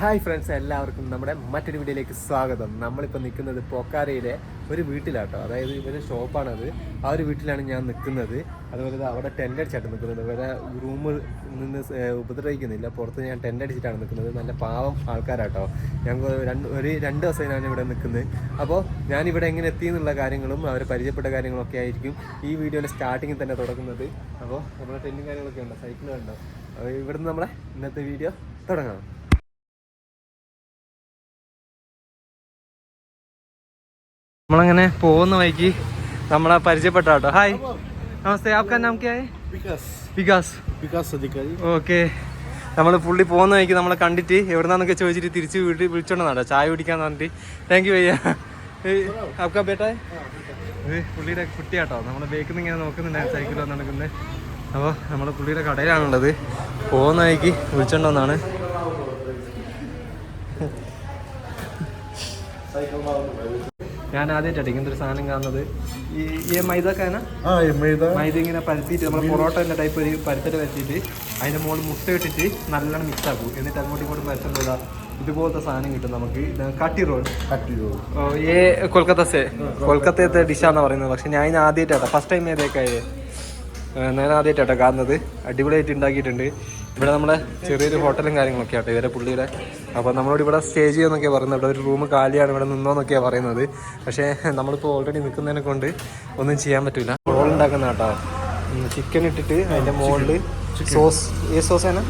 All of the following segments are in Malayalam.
ഹായ് ഫ്രണ്ട്സ് എല്ലാവർക്കും നമ്മുടെ മറ്റൊരു വീഡിയോയിലേക്ക് സ്വാഗതം. നമ്മളിപ്പോൾ നിൽക്കുന്നത് പോക്കാരയിലെ ഒരു വീട്ടിലാട്ടോ. അതായത് ഇവരുടെ ഷോപ്പാണത്. ആ ഒരു വീട്ടിലാണ് ഞാൻ നിൽക്കുന്നത്. അതുപോലെ അവിടെ ടെന്റ് അടിച്ചാണ് നിൽക്കുന്നത്. ഇവരെ റൂമിൽ നിന്ന് ഉപദ്രവിക്കുന്നില്ല. പുറത്ത് ഞാൻ ടെന്റ് അടിച്ചിട്ടാണ് നിൽക്കുന്നത്. നല്ല പാവം ആൾക്കാരാട്ടോ. ഞങ്ങൾ രണ്ട് ഒരു രണ്ട് ദിവസം ഞാൻ ഇവിടെ നിൽക്കുന്നത്. അപ്പോൾ ഞാനിവിടെ എങ്ങനെ എത്തി എന്നുള്ള കാര്യങ്ങളും അവരെ പരിചയപ്പെട്ട കാര്യങ്ങളൊക്കെ ആയിരിക്കും ഈ വീഡിയോയുടെ സ്റ്റാർട്ടിങ്ങിൽ തന്നെ തുടങ്ങുന്നത്. അപ്പോൾ നമ്മുടെ ടെന്റും കാര്യങ്ങളൊക്കെ ഉണ്ടോ? സൈക്കിൾ ഉണ്ടോ ഇവിടുന്ന് നമ്മളെ ഇന്നത്തെ വീഡിയോ തുടങ്ങാം. നമ്മളങ്ങനെ പോകുന്ന വഴിക്ക് നമ്മളെ പരിചയപ്പെട്ട കേട്ടോ ഹായ് നമസ്തേ ആൾക്കാർ നാം കേ വികാസ്. വികാസ്. ഓക്കെ. നമ്മൾ പുള്ളി പോകുന്ന വഴിക്ക് നമ്മളെ കണ്ടിട്ട് എവിടുന്നാന്നൊക്കെ ചോദിച്ചിട്ട് തിരിച്ച് വീട്ടിൽ വിളിച്ചോണ്ടാ ചായ കുടിക്കാൻ പറഞ്ഞിട്ട്. താങ്ക് യു ഭയ്യ ആൾക്കാ ബേട്ടാ? ഇത് പുള്ളിയുടെ കുട്ടിയാട്ടോ. നമ്മളെ ബേക്കിൽ ഇങ്ങനെ നോക്കുന്നുണ്ടായിരുന്നു സൈക്കിൾ നടക്കുന്നത് അപ്പോൾ നമ്മൾ പുള്ളിയുടെ കടയിലാണുള്ളത്. പോകുന്ന വഴിക്ക് വിളിച്ചോണ്ടെന്നാണ്. സൈക്കിൾ ഞാൻ ആദ്യമായിട്ടാണ് ഇങ്ങനത്തെ ഒരു സാധനം കാണുന്നത്. ഈ മൈദ മൈദ. ഇങ്ങനെ പരത്തിയിട്ട് നമ്മൾ പൊറോട്ടന്റെ ടൈപ്പ് ഒരു പരത്തിട്ട് പരത്തിയിട്ട് അതിന്റെ മുകളിൽ മുട്ട ഇട്ടിട്ട് നല്ലോണം മിക്സ് ആക്കും. എന്നിട്ട് അങ്ങോട്ടും ഇങ്ങോട്ടും പരത്തുന്നതാ ഇതുപോലത്തെ സാധനം കിട്ടും നമുക്ക്. കട്ടി റോഡ് കട്ടി റോഡ് ഏ കൊൽക്കത്ത സേ കൊൽക്കത്തത്തെ ഡിഷാന്ന് പറയുന്നത്. പക്ഷെ ഞാൻ ഇതിന് ആദ്യമായിട്ടാട്ടോ ഫസ്റ്റ് ടൈം ഏതൊക്കെ ഞാൻ ആദ്യമായിട്ടാട്ടോ കാണുന്നത്. അടിപൊളിയായിട്ട് ഉണ്ടാക്കിയിട്ടുണ്ട്. ഇവിടെ നമ്മുടെ ചെറിയൊരു ഹോട്ടലും കാര്യങ്ങളൊക്കെ ആട്ടോ. ഇവരെ പുള്ളിയുടെ അപ്പോൾ നമ്മളോട് ഇവിടെ സ്റ്റേ ചെയ്യുമെന്നൊക്കെ പറയുന്നത്. ഇവിടെ ഒരു റൂം കാലിയാണ് ഇവിടെ നിന്നോന്നൊക്കെയാണ് പറയുന്നത്. പക്ഷേ നമ്മളിപ്പോൾ ഓൾറെഡി നിൽക്കുന്നതിനെ കൊണ്ട് ഒന്നും ചെയ്യാൻ പറ്റില്ല റോൾ ഉണ്ടാക്കുന്ന കേട്ടോ ചിക്കൻ ഇട്ടിട്ട് അതിന്റെ മുകളിൽ സോസ് ഏ സോസ് ആണ്?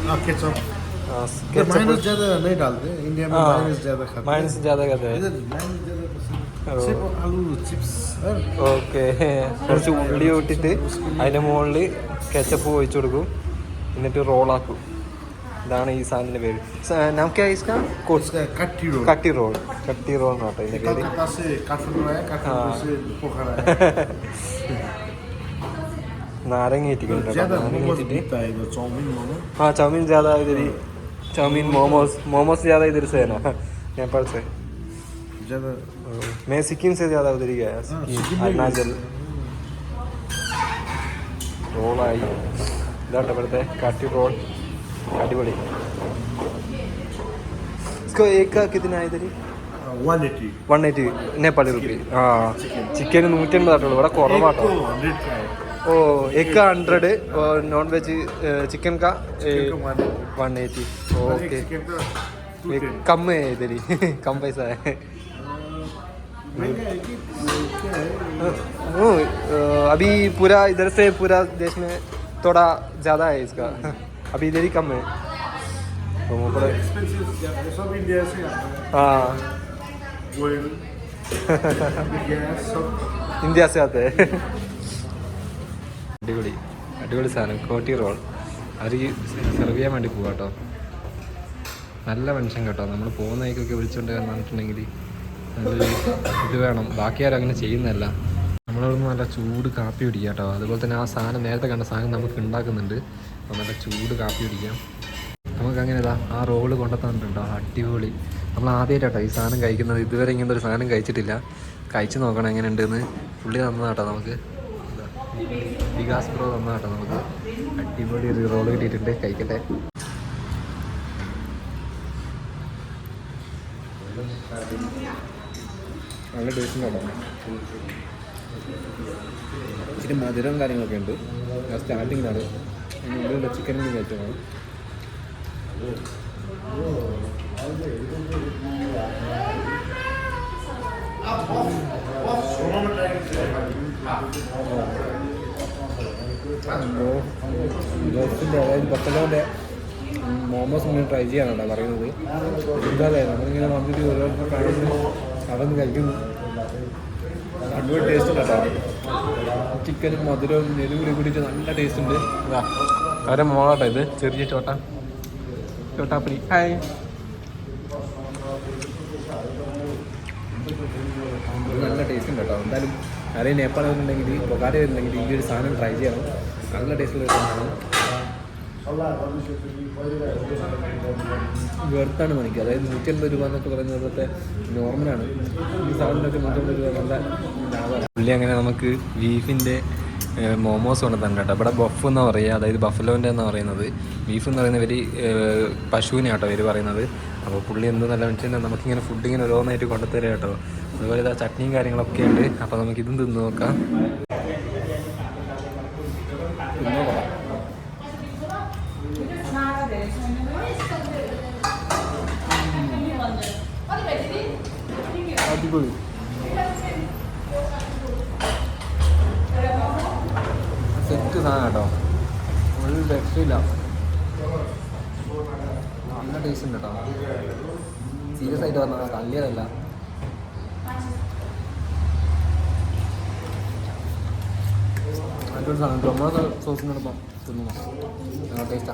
ഓക്കെ. കുറച്ച് ഉള്ളി ഇട്ടിട്ട് അതിന്റെ മുകളിൽ കെച്ചപ്പ് ഒഴിച്ചു കൊടുക്കും. എന്നിട്ട് റോളാക്കും ഇതാണ് ഈ സാധനത്തിൻ്റെ പേര് സ- നമുക്ക് ഐസ്ക उसका काटी रोल കട്ടി റോൾ കട്ടി റോൾ എന്നാട്ടോ ഇതിൻ്റെ പേര് कलकत्ता से काठमांडू आया काठमांडू से पोखरा आया നാരങ്ങ ഇട്ടിട്ടുണ്ട് ज्यादा നാരങ്ങ मोमोज ഇട്ടിട്ട് बिकता है इधर चाउमीन मोमो हाँ चाउमीन ज़्यादा इधर ही चाउमीन मोमोज मोमोज ज़्यादा इधर से है ना नेपाल से ज्यादा मैं सिक्किम से ज़्यादा उधर ही गया सिक्किम सिक्किम में अरुणाचल റോളായി ഇതാണ്ട് ഇവിടുത്തെ കാട്ടി റോൾ അടിപൊളി इसको एक का कितना है इधर one eighty one eighty Nepali rupee ആ ചിക്കൻ നൂറ്റൻപത് ആട്ടുള്ളൂ ഇവിടെ കുറവാട്ടോ हंड्रेड का है ഓ egg hundred non veg chicken का चिकन का वन वन एटी और एक ओके चिकन का टू एक टेन कम है इधर ही कम पैसा है महंगा है कि क्या है ओ, अ, अभी पूरा इधर से पूरा देश में थोड़ा ज़्यादा है इसका अभी इधर ही कम है तो वो बड़ा एक्सपेंसिव ज्यादा है सब इंडिया से आता है हाँ ऑयल गैस सब ഇന്ത്യ से आते हैं അടിപൊളി അടിപൊളി സാധനം കോട്ടി റോൾ അവർ ഈ സെർവ് ചെയ്യാൻ വേണ്ടി പോവാ കേട്ടോ നല്ല മനുഷ്യൻ കേട്ടോ നമ്മൾ പോകുന്ന വഴിക്കൊക്കെ വിളിച്ചുകൊണ്ട് പറഞ്ഞിട്ടുണ്ടെങ്കിൽ നല്ലൊരു ഇത് വേണം ബാക്കി ആരും അങ്ങനെ ചെയ്യുന്നതല്ല നമ്മളിവിടുന്ന് നല്ല ചൂട് കാപ്പി കുടിക്കാം കേട്ടോ. അതുപോലെ തന്നെ ആ സാധനം നേരത്തെ കണ്ട സാധനം നമുക്ക് ഉണ്ടാക്കുന്നുണ്ട്. അപ്പോൾ നല്ല ചൂട് കാപ്പി കുടിക്കാം. നമുക്ക് അങ്ങനെ ഇതാ ആ റോൾ കൊണ്ടുത്തന്നിട്ടുണ്ടോ അടിപൊളി. നമ്മൾ ആദ്യമായിട്ടോ ഈ സാധനം കഴിക്കുന്നത്. ഇതുവരെ ഇങ്ങനത്തെ ഒരു സാധനം കഴിച്ചിട്ടില്ല. കഴിച്ച് നോക്കണം എങ്ങനെ ഉണ്ടെന്ന് പുള്ളി തന്നതാട്ടോ നമുക്ക്. വികാസ് പ്രോ തന്നതാട്ടോ നമുക്ക്. അടിപൊളി ഒരു റോൾ കിട്ടിയിട്ടുണ്ട്. കഴിക്കട്ടെ. നല്ല ടേസ്റ്റ് ഉണ്ടോ? ഇച്ചിരി മധുരം കാര്യങ്ങളൊക്കെ ഉണ്ട്. സ്റ്റാർട്ടിങ്ങിലാണ് ഉള്ളിലുള്ള ചിക്കനും കഴിച്ചതാണ് ഗൾഫിന്റെ അതായത് ബത്തലോന്റെ മോമോസ് ഇങ്ങനെ ട്രൈ ചെയ്യാനാണ് പറയുന്നത്. എന്താ നമ്മളിങ്ങനെ വന്നിട്ട് ഓരോ അതൊന്ന് കഴിക്കുന്നു. അടിപൊളി ടേസ്റ്റ് ഉണ്ട് കേട്ടോ. ചിക്കനും മധുരവും എരിവും കൂടിയിട്ട് നല്ല ടേസ്റ്റ് ഉണ്ട്. അവരെ മോളാട്ടോ ഇത് ചെറിയ ചോട്ട. ചോട്ടാപ്പിടി. ഹായ്. നല്ല ടേസ്റ്റ് ഉണ്ട് കേട്ടോ. എന്തായാലും ആരെയും നേപ്പാൾ വരുന്നുണ്ടെങ്കിൽ ബൊക്കാര വരുന്നുണ്ടെങ്കിൽ ഈ ഒരു സാധനം ട്രൈ ചെയ്യണം. നല്ല ടേസ്റ്റുള്ള സാധനമാണ്. വെർത്താണ് മണിക്ക്. അതായത് നൂറ്റി അൻപത് രൂപ എന്നൊക്കെ പറയുന്നത് ഇവിടുത്തെ നോർമലാണ്. ഈ സാധനത്തിനൊക്കെ നൂറ്റമ്പത് രൂപ നല്ല ലാഭമാണ്. പുള്ളി അങ്ങനെ നമുക്ക് ബീഫിന്റെ മോമോസ് കൊണ്ട് തന്നെ കേട്ടോ ഇവിടെ ബഫ് എന്ന് പറയുക. അതായത് ബഫലോന്റെ എന്ന് പറയുന്നത്. ബീഫ് എന്ന് പറയുന്നവർ പശുവിനെ കേട്ടോ ഇവർ പറയുന്നത്. അപ്പോൾ പുള്ളി എന്ത് നല്ല വെച്ചാൽ നമുക്കിങ്ങനെ ഫുഡ് ഇങ്ങനെ ഓരോന്നായിട്ട് കൊണ്ടുതരാം കേട്ടോ. അതുപോലെ ഇതാ ചട്നിയും കാര്യങ്ങളൊക്കെ ഉണ്ട്. അപ്പോൾ നമുക്കിതും തിന്ന് നോക്കാം തിന്ന് നോക്കാം. അടിപൊളി. സെറ്റ് സാധനം കേട്ടോ. ഒരു രക്ഷയില്ല നല്ല ടേസ്റ്റ് ഉണ്ട് കേട്ടോ. സീരിയസ് ആയിട്ട് പറഞ്ഞാൽ കല്ലിയതല്ല അടിപൊളി സാധനം ടൊമാറ്റോ സോസിനോടൊപ്പം തിന്നു നല്ല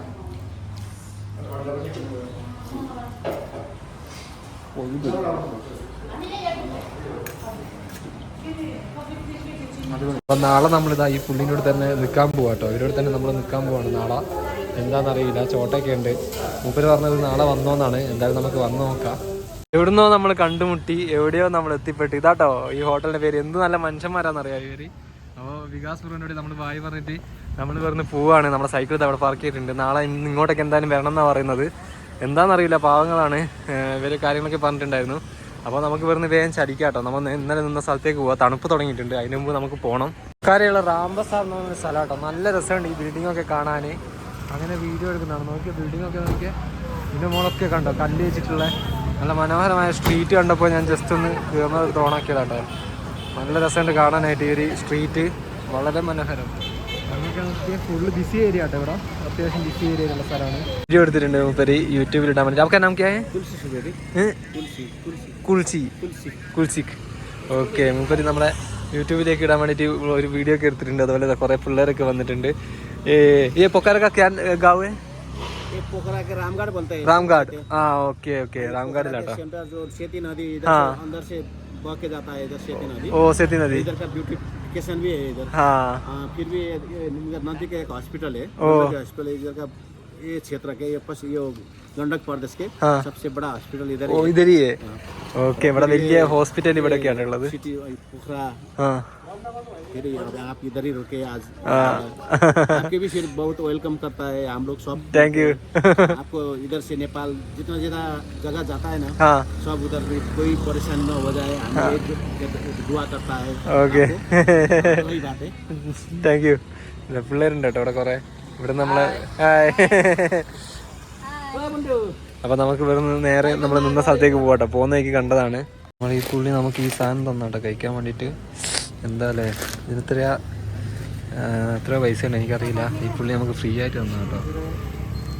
ടേസ്റ്റാണ് അപ്പം നാളെ നമ്മളിതാ ഈ പുള്ളിന്റെ തന്നെ നിൽക്കാൻ പോവാ കേട്ടോ. ഇവരോട് തന്നെ നമ്മൾ നിൽക്കാൻ പോവാണ് നാളെ. എന്താണെന്നറിയില്ല ചോട്ടയൊക്കെ ഉണ്ട്. മൂപ്പര് പറഞ്ഞത് നാളെ വന്നോന്നാണ്. എന്തായാലും നമുക്ക് വന്ന് നോക്കാം. എവിടുന്നോ നമ്മൾ കണ്ടുമുട്ടി എവിടെയോ നമ്മൾ എത്തിപ്പെട്ടു. ഇതാട്ടോ ഈ ഹോട്ടലിന്റെ പേര്. എന്ത് നല്ല മനുഷ്യന്മാരാണെന്നറിയാം ഇവർ. അപ്പോൾ വികാസ് പുറനോട് നമ്മൾ വായി പറഞ്ഞിട്ട് നമ്മൾ പറഞ്ഞ് പോവാണ്. നമ്മുടെ സൈക്കിൾ അവിടെ പാർക്ക് ചെയ്തിട്ടുണ്ട്. നാളെ ഇങ്ങോട്ടേക്ക് എന്തായാലും വരണം എന്നാണ് പറയുന്നത്. എന്താണെന്നറിയില്ല പാവങ്ങളാണ്. ഇവർ കാര്യങ്ങളൊക്കെ പറഞ്ഞിട്ടുണ്ടായിരുന്നു. അപ്പോൾ നമുക്ക് വെറുതെ വേഗം ചടിക്കാട്ടോ കേട്ടോ നമ്മൾ ഇന്നലെ നിന്ന സ്ഥലത്തേക്ക് പോവാം. തണുപ്പ് തുടങ്ങിയിട്ടുണ്ട്. അതിന് മുമ്പ് നമുക്ക് പോകണം കാര്യമുള്ള റാംബസാർ എന്ന് പറഞ്ഞ സ്ഥലമാട്ടോ. നല്ല രസമുണ്ട് ഈ ബിൽഡിംഗ് ഒക്കെ കാണാൻ അങ്ങനെ വീഡിയോ എടുക്കുന്നതാണ്. നോക്കിയ ബിൽഡിംഗ് ഒക്കെ നോക്കിയ. ഇതിന്റെ മുകളൊക്കെ കണ്ടോ? കല്ല് വെച്ചിട്ടുള്ള നല്ല മനോഹരമായ സ്ട്രീറ്റ് കണ്ടപ്പോൾ ഞാൻ ജസ്റ്റ് ഒന്ന് കയറുന്നത് എടുത്ത് നല്ല രസമുണ്ട് കാണാനായിട്ട് ഈ ഒരു സ്ട്രീറ്റ് വളരെ മനോഹരം. ഫുള്ള് ബിസി ഏരിയ ആട്ടോ ഇവിടെ അത്യാവശ്യം ബിസി ഏരിയയിലുള്ള സ്ഥലമാണ് വീഡിയോ എടുത്തിട്ടുണ്ട് മുപ്പര് യൂട്യൂബിൽ ഇടാൻ വേണ്ടി നമുക്ക് നമുക്ക് तुलसी से दे दी तुलसी तुलसी കുൾച്ചി तुलसी കുൾസിക്ക് ഓക്കെ മുപ്പര് നമ്മളെ യൂട്യൂബിലേക്ക് ഇടാൻ വേണ്ടിയിട്ട് ഒരു വീഡിയോ ഒക്കെ എടുത്തിട്ടുണ്ട് അതുപോലെ കുറേ പിള്ളേരൊക്കെ വന്നിട്ടുണ്ട് ഏ ഈ പൊക്കാരൊക്കെ ക്യാൻ ഗാവ് ये पोखरा के रामगढ़ बोलते हैं रामगढ़ हाँ ओके ओके रामगढ़ लाटा सेंटर जो सेती नदी इधर हाँ। से अंदर से बह के जाता है इधर सेती नदी ओ सेती नदी इधर का ब्यूटिफिकेशन भी है इधर हाँ हाँ, फिर भी ये- ये निमगर नदी का एक हॉस्पिटल है ओ। गंडक हॉस्पिटल है इधर का ये क्षेत्र के ये पस ये गंडक प्रदेश के हाँ। सबसे बड़ा हॉस्पिटल इधर ഓ ही है ഇതരിയേ ഓക്കെ ഇവിടെ വലിയ ഹോസ്പിറ്റൽ ഇവിടെയൊക്കെയാണ് ഉള്ളത് सिटी पोखरा ആ फिर यहाँ पे आप इधर ही रुके आज हाँ। आपके भी फिर बहुत वेलकम करता है हम लोग सब താങ്ക് യു आपको इधर से नेपाल जितना जितना जगह जाता है ना ആ सब उधर भी कोई परेशानी न हो जाए हम एक एक दुआ करता है ഓക്കെ आपको। वही बात है താങ്ക് യു പിള്ളേരുണ്ട് കേട്ടോ ഇവിടെ കുറെ ഇവിടെ നമ്മളെ ഹായ് അപ്പൊ നമുക്ക് ഇവിടെ നിന്ന് നേരെ നമ്മൾ നിന്ന സ്ഥലത്തേക്ക് പോകട്ടെ പോകുന്നേക്ക് കണ്ടതാണ് നമ്മൾ ഈ പുള്ളി നമുക്ക് ഈ സാധനം തന്നോട്ടോ കഴിക്കാൻ വേണ്ടിയിട്ട് എന്താ അല്ലേ ഇതിന് എത്ര ഉണ്ട് എനിക്കറിയില്ല. ഈ പുള്ളി നമുക്ക് ഫ്രീ ആയിട്ട് തന്നു കേട്ടോ.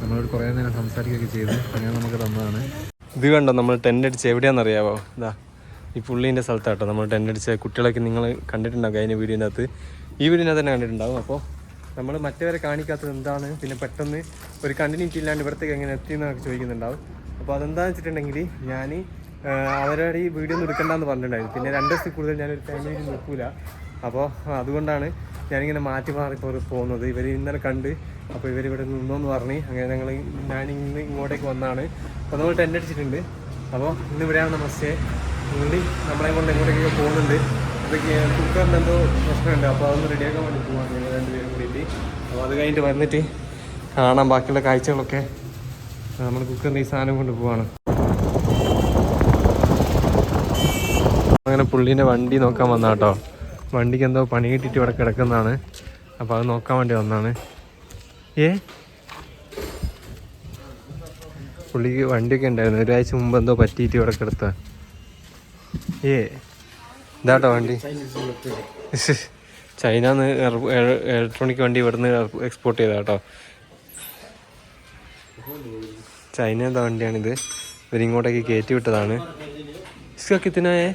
നമ്മളോട് കുറേ നേരം സംസാരിക്കുകയൊക്കെ ചെയ്ത്. അങ്ങനെ നമുക്ക് തന്നതാണ്. ഇത് കണ്ടോ നമ്മൾ ടെന്റ് അടിച്ച് എവിടെയാണെന്നറിയാവോ ഇതാ ഈ പുള്ളീന്റെ സ്ഥലത്താട്ടോ നമ്മൾ ടെന്റ് അടിച്ച കുട്ടികളൊക്കെ നിങ്ങൾ കണ്ടിട്ടുണ്ടാവും കഴിഞ്ഞ വീഡിയോന്റെ അകത്ത് ഈ വീടിനകത്ത് തന്നെ കണ്ടിട്ടുണ്ടാവും. അപ്പോൾ നമ്മൾ മറ്റവരെ കാണിക്കാത്തത് എന്താണ്? പിന്നെ പെട്ടെന്ന് ഒരു കണ്ടിന്യൂറ്റി ഇല്ലാണ്ട് ഇവിടത്തേക്ക് എങ്ങനെ എത്തിയെന്നൊക്കെ ചോദിക്കുന്നുണ്ടാവും. അപ്പോൾ അതെന്താണെന്ന് വെച്ചിട്ടുണ്ടെങ്കിൽ ഞാൻ അവരുടെ ഈ വീഡിയോ ഒന്നും എടുക്കണ്ടെന്ന് പറഞ്ഞിട്ടുണ്ടായിരുന്നു. പിന്നെ രണ്ട് ദിവസത്തിൽ കൂടുതൽ ഞാനൊരു ഫാമിലി നിൽക്കില്ല അപ്പോൾ അതുകൊണ്ടാണ് ഞാനിങ്ങനെ മാറ്റി മാറി പോകുന്നത്. ഇവർ ഇന്നലെ കണ്ട് അപ്പോൾ ഇവർ ഇവിടെ നിന്നോന്ന് പറഞ്ഞ് അങ്ങനെ ഞങ്ങൾ ഞാൻ ഇന്ന് ഇങ്ങോട്ടേക്ക് വന്നാണ്. അപ്പോൾ നമ്മൾ ടെന്റ് അടിച്ചിട്ടുണ്ട്. അപ്പോൾ ഇന്ന് ഇവിടെയാണ് നമ്മൾ സ്റ്റേ പുള്ളി നമ്മളെ കൊണ്ട് ഇങ്ങോട്ടേക്ക് പോകുന്നുണ്ട്. അതൊക്കെ കുക്കറിന്റെ എന്തോ പ്രശ്നമുണ്ട്. അപ്പോൾ അതൊന്ന് റെഡിയാക്കാൻ വേണ്ടി പോകാം ഞങ്ങൾ രണ്ടുപേരും കൂടിയിട്ട്. അപ്പോൾ അത് കഴിഞ്ഞിട്ട് വന്നിട്ട് കാണാം ബാക്കിയുള്ള കാഴ്ചകളൊക്കെ. നമ്മൾ കുക്കറിന്റെ ഈ സാധനം കൊണ്ട് പോവാണ്. അങ്ങനെ പുള്ളീന്റെ വണ്ടി നോക്കാൻ വന്നാ കേട്ടോ വണ്ടിക്ക് എന്തോ പണി കിട്ടിയിട്ട് ഇവിടെ കിടക്കുന്നതാണ്. അപ്പോൾ അത് നോക്കാൻ വേണ്ടി വന്നാണ്. ഏ? പുള്ളിക്ക് വണ്ടിയൊക്കെ ഉണ്ടായിരുന്നു. ഒരാഴ്ച മുമ്പ് എന്തോ പറ്റിയിട്ട് ഇവിടെ കിടത്ത. ഏ? ഇതാട്ടോ വണ്ടി. ചൈന ഇലക്ട്രോണിക് വണ്ടി ഇവിടുന്ന് എക്സ്പോർട്ട് ചെയ്ത കേട്ടോ ചൈനയുടെ വണ്ടിയാണിത്. ഇവരിങ്ങോട്ടേക്ക് കയറ്റി വിട്ടതാണ്. ഇസ്കൊക്കെ ഇതിനായേ?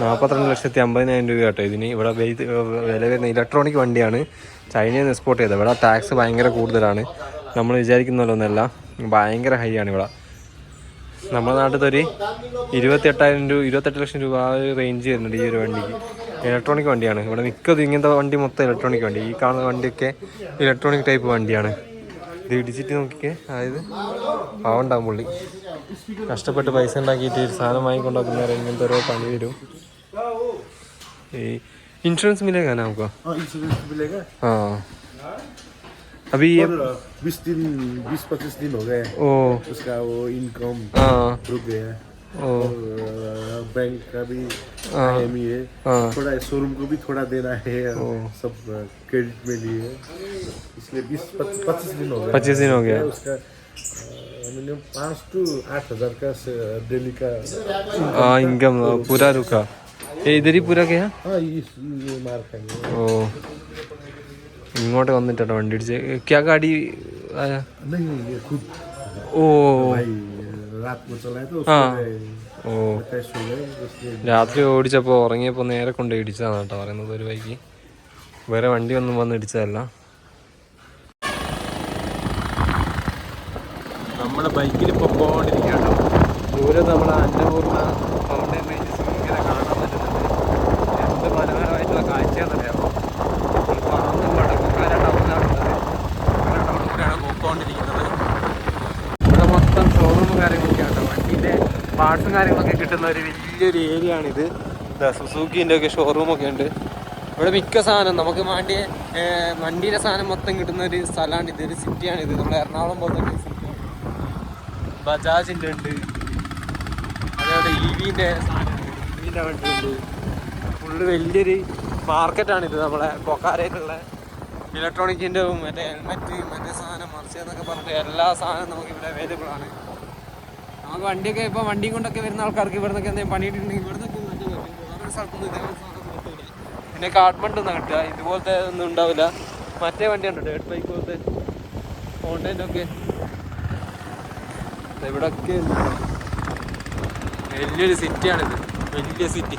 നാൽപ്പത്തിരണ്ട് ലക്ഷത്തി അമ്പതിനായിരം രൂപ കേട്ടോ ഇതിന്. ഇവിടെ വില വരുന്ന ഇലക്ട്രോണിക് വണ്ടിയാണ്. ചൈനയിൽ നിന്ന് എക്സ്പോർട്ട് ചെയ്തത്. ഇവിടെ ടാക്സ് ഭയങ്കര കൂടുതലാണ്. നമ്മൾ വിചാരിക്കുന്നല്ലോന്നല്ല ഭയങ്കര ഹൈ ആണ് ഇവിടെ. നമ്മുടെ നാട്ടിലത്തെ ഒരു ഇരുപത്തി എട്ടായിരം രൂപ ഇരുപത്തെട്ട് ലക്ഷം രൂപ ആ ഒരു റേഞ്ച് വരുന്നുണ്ട് ഈ ഒരു വണ്ടിക്ക്. ഇലക്ട്രോണിക് വണ്ടിയാണ്. ഇവിടെ മിക്കതും ഇങ്ങനത്തെ വണ്ടി മൊത്തം ഇലക്ട്രോണിക് വണ്ടി. ഈ കാണുന്ന വണ്ടിയൊക്കെ ഇലക്ട്രോണിക് ടൈപ്പ് വണ്ടിയാണ്. ഇത് ഇടിച്ചിട്ട് നോക്കിക്കേ അതായത് പാവണ്ടാവും പുള്ളി കഷ്ടപ്പെട്ട് പൈസ ഉണ്ടാക്കിയിട്ട് ഒരു സാധനം വാങ്ങിക്കൊണ്ടാക്കുന്നവരെ ഇങ്ങനത്തെ ഓരോ പണി വരും ഈ ഇൻഷുറൻസ് मिलेगा ना हमको हाँ इंश्योरेंस मिलेगा हाँ अभी ये और बीस दिन बीस पच्चीस दिन हो गए ओ उसका वो इनकम हाँ रुक गया ओ और बैंक का भी हाँ। IME है हाँ थोड़ा शोरूम को भी थोड़ा देना है ओ। सब क्रेडिट में लिए इसलिए बीस पच्चीस दिन हो गए पच्चीस दिन हो गया उसका मिनिमम पाँच टू आठ हजार का डेली का हाँ इनकम पूरा रुका ये इधर ही पूरा गया हाँ ये ये मार खाएंगे ഓ ഇങ്ങോട്ട് വന്നിട്ടോ വണ്ടി ഇടിച്ച് ക്യാ ഗാഡി ആയാ नहीं ये खुद ഓ ഓ. രാത്രി ഓടിച്ചപ്പോൾ ഉറങ്ങിയപ്പോൾ നേരെ കൊണ്ട് ഇടിച്ചതാണ് കേട്ടോ പറയുന്നത് ഒരു ബൈക്ക് വേറെ വണ്ടി ഒന്നും വന്ന് ഇടിച്ചതല്ല. നമ്മുടെ ബൈക്കിൽ ഇപ്പൊ കേട്ടോ ദൂരെ നമ്മുടെ അന്നപൂർണ പാർട്സും കാര്യങ്ങളൊക്കെ കിട്ടുന്ന ഒരു വലിയൊരു ഏരിയ ആണിത് സുസൂക്കിന്റെ ഒക്കെ ഷോറൂമൊക്കെ ഉണ്ട്. ഇവിടെ മിക്ക സാധനം നമുക്ക് വേണ്ടിയ വണ്ടിയുടെ സാധനം മൊത്തം കിട്ടുന്ന ഒരു സ്ഥലമാണ്. ഇത് ഒരു സിറ്റിയാണ് ഇത്. നമ്മുടെ എറണാകുളം പോലത്തെ ഒരു സിറ്റി ബജാജിന്റെ ഉണ്ട്. അതേപോലെ ഇ വിന്റെ സാധനം ഇ വിന്റെ വണ്ടി ഉണ്ട്. ഫുള്ള് വലിയൊരു മാർക്കറ്റാണിത് നമ്മളെ പൊക്കാരയിലുള്ള ഇലക്ട്രോണിക്കിന്റെ മറ്റേ ഹെൽമെറ്റ് മറ്റേ സാധനം മറിച്ച് എന്നൊക്കെ പറഞ്ഞിട്ട് എല്ലാ സാധനവും നമുക്ക് ഇവിടെ അവൈലബിൾ ആണ്. നമുക്ക് വണ്ടിയൊക്കെ ഇപ്പോൾ വണ്ടിയും കൊണ്ടൊക്കെ വരുന്ന ആൾക്കാർക്ക് ഇവിടെ നിന്നൊക്കെ എന്തെങ്കിലും പണിയിട്ടുണ്ടെങ്കിൽ പിന്നെ കാഠ്മണ്ഡു നിന്നാണ് കിട്ടുക. ഇതുപോലത്തെ ഒന്നും ഉണ്ടാവില്ല. മറ്റേ വണ്ടി ഉണ്ട് ഡേട്ട് ബൈക്ക് പോലത്തെ ഓൺലൈനൊക്കെ ഇവിടൊക്കെ വലിയൊരു സിറ്റിയാണിത്. വലിയ സിറ്റി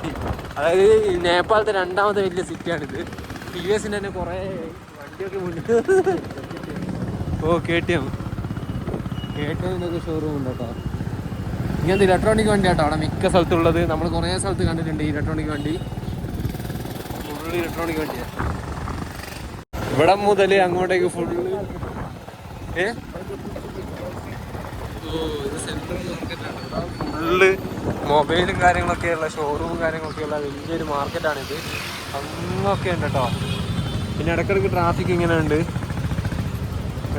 അതായത് നേപ്പാളത്തെ രണ്ടാമത്തെ വലിയ സിറ്റിയാണിത് വി എസിന്റെ തന്നെ കുറേ വണ്ടിയൊക്കെ മുന്നിട്ട് ഓ കെ ടി ഷോറൂം ഉണ്ട് കേട്ടോ ഇങ്ങനത്തെ ഇലക്ട്രോണിക് വണ്ടി ആട്ടോ? അവിടെ മിക്ക സ്ഥലത്തുള്ളത് നമ്മൾ കുറേ സ്ഥലത്ത് കണ്ടിട്ടുണ്ട് ഈ ഇലക്ട്രോണിക് വണ്ടി. ഫുള്ള് ഇലക്ട്രോണിക് വണ്ടിയാണ് ഇവിടെ മുതൽ അങ്ങോട്ടേക്ക് ഫുള്ള് ഏ? ഫുള്ള് മൊബൈലും കാര്യങ്ങളൊക്കെയുള്ള ഷോറൂമും കാര്യങ്ങളൊക്കെയുള്ള വലിയൊരു മാർക്കറ്റാണിത് അങ്ങൊക്കെ ഉണ്ട് കേട്ടോ പിന്നെ ഇടക്കിടക്ക് ട്രാഫിക് ഇങ്ങനെ ഉണ്ട്.